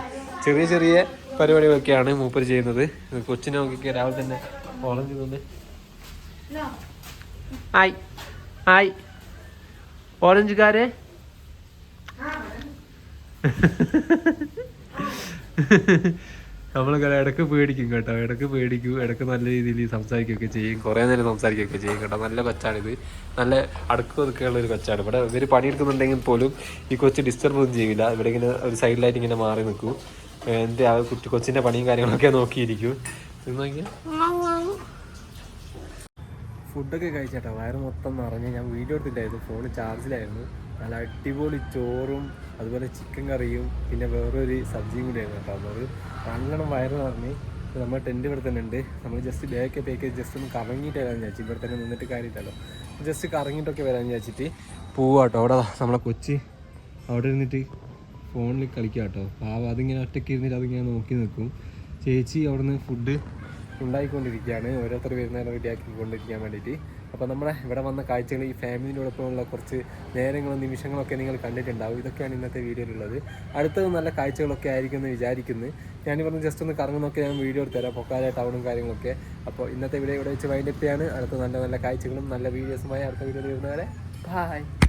ചെറിയ ചെറിയ പരിപാടികളൊക്കെയാണ് മൂപ്പർ ചെയ്യുന്നത്. കൊച്ചിനെ നോക്കിയൊക്കെ രാവിലെ തന്നെ ഓറഞ്ച് തന്നെ ഹായ് ഹായ് ഓറഞ്ചുകാരെ. നമ്മൾ ഇടയ്ക്ക് പേടിക്കും കേട്ടോ. ഇടയ്ക്ക് പേടിക്കും. ഇടയ്ക്ക് നല്ല രീതിയിൽ സംസാരിക്കുകയൊക്കെ ചെയ്യും. കുറേ നേരം സംസാരിക്കുകയൊക്കെ ചെയ്യും കേട്ടോ. നല്ല കൊച്ചാണിത്. നല്ല അടുക്ക് ഒതുക്കുള്ള ഒരു കൊച്ചാണ്. ഇവിടെ ഇവർ പണിയെടുക്കുന്നുണ്ടെങ്കിൽ പോലും ഈ കൊച്ച് ഡിസ്റ്റർബ് ഒന്നും ചെയ്യില്ല. ഇവിടെ ഇങ്ങനെ ഒരു സൈഡിലായിട്ട് ഇങ്ങനെ മാറി നിൽക്കും. എന്റെ ആ കുട്ടി കൊച്ചിന്റെ പണിയും കാര്യങ്ങളൊക്കെ നോക്കിയിരിക്കും. ഫുഡൊക്കെ കഴിച്ചേട്ടാ. വയറ് മൊത്തം നിറഞ്ഞ് ഞാൻ വീഡിയോ എടുത്തിട്ടായിരുന്നു ഫോൺ ചാർജിലായിരുന്നു. നല്ല അടിപൊളി ചോറും അതുപോലെ ചിക്കൻ കറിയും പിന്നെ വേറൊരു സബ്ജിയും കൂടി ആയിരുന്നു കേട്ടോ. അപ്പോൾ നല്ലോണം വയറ് നിറഞ്ഞ് നമ്മൾ ടെന്റ് ഇവിടെ തന്നെ ഉണ്ട്. നമ്മൾ ജസ്റ്റ് ബേക്ക് പേക്ക് ജസ്റ്റ് ഒന്ന് കറങ്ങിയിട്ട് വരാമെന്ന് വിചാരിച്ചു. ഇവിടെ തന്നെ നിന്നിട്ട് കാര്യമില്ലല്ലോ. ജസ്റ്റ് കറങ്ങിയിട്ടൊക്കെ വരാമെന്ന് വിചാരിച്ചിട്ട് പോവാട്ടോ അവിടെ നമ്മളെ കൊച്ചി അവിടെ ഇരുന്നിട്ട് ഫോണിൽ കളിക്കുക കേട്ടോ. പാവം അതിങ്ങനെ ഒറ്റയ്ക്ക് ഇരുന്നിട്ട് അതിങ്ങനെ നോക്കി നിൽക്കും. ചേച്ചി അവിടുന്ന് ഫുഡ് ഉണ്ടായിക്കൊണ്ടിരിക്കുകയാണ്. ഓരോരുത്തർ വരുന്നതിനെ റെഡിയാക്കി കൊണ്ടിരിക്കാൻ വേണ്ടിയിട്ട്. അപ്പോൾ നമ്മുടെ ഇവിടെ വന്ന കാഴ്ചകൾ ഈ ഫാമിലിയോടൊപ്പമുള്ള കുറച്ച് നേരങ്ങളും നിമിഷങ്ങളൊക്കെ നിങ്ങൾ കണ്ടിട്ടുണ്ടാവും. ഇതൊക്കെയാണ് ഇന്നത്തെ വീഡിയോയിലുള്ളത്. അടുത്തത് നല്ല കാഴ്ചകളൊക്കെ ആയിരിക്കും എന്ന് വിചാരിക്കുന്നു. പറഞ്ഞ് ജസ്റ്റ് ഒന്ന് കറങ്ങുന്നൊക്കെ ഞാൻ വീഡിയോ എടുത്തുതരാം പൊക്കാല ടൗണും കാര്യങ്ങളൊക്കെ. അപ്പോൾ ഇന്നത്തെ വീഡിയോ ഇവിടെ വെച്ച് വൈൻഡപ്പ് ചെയ്യാണ്. അടുത്ത നല്ല നല്ല കാഴ്ചകളും നല്ല വീഡിയോസുമായി അടുത്ത വീഡിയോയിൽ വരുന്നവരെ. ബായ്